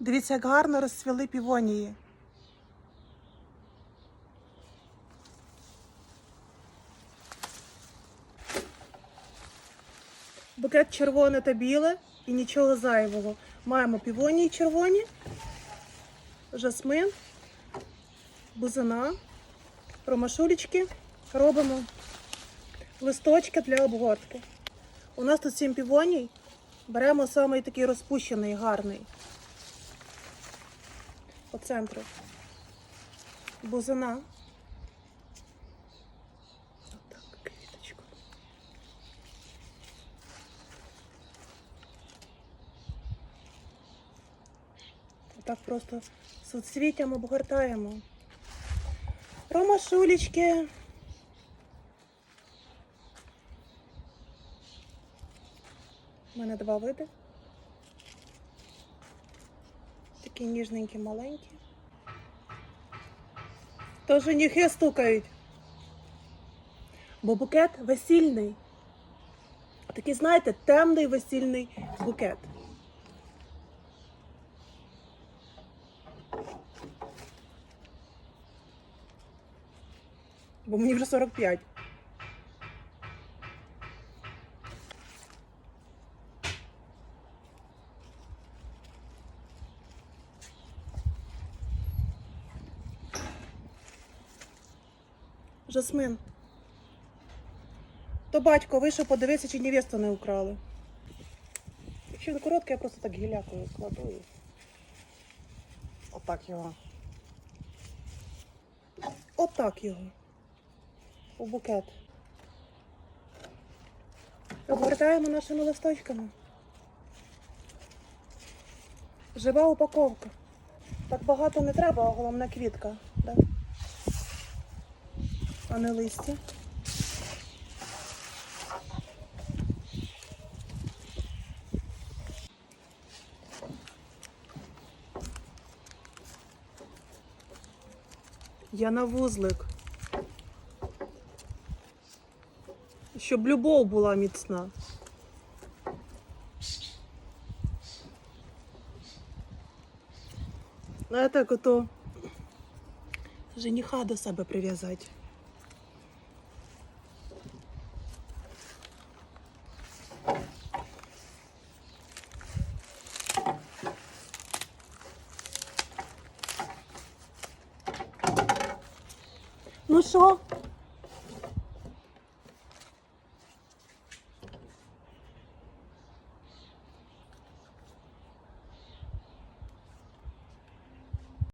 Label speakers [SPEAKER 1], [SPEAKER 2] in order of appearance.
[SPEAKER 1] Дивіться, як гарно розцвіли півонії. Букет червоне та біле і нічого зайвого. Маємо півонії червоні, жасмин, бузина, ромашулечки. Робимо листочки для обгортки. У нас тут сім півоній. Беремо самий такий розпущений, гарний. По центру. Бузина. Отак просто соцвіттям обгортаємо. Ромашулечки. У мене два види. Такі ніжненькі, маленькі. То женихи стукають. Бо букет весільний. Такий, знаєте, темний весільний букет. Бо мені вже 45. Жасмин. То батько вийшов подивитися, чи невесту не украли. Якщо не коротке, я просто так гілякою кладу отак його. Отак його. У букет. Обгортаємо нашими листочками. Жива упаковка. Так багато не треба, а головна квітка. Да? А не листя. Я на вузлик. Щоб любов була міцна. А так ото жениха до себе прив'язати. Ну що,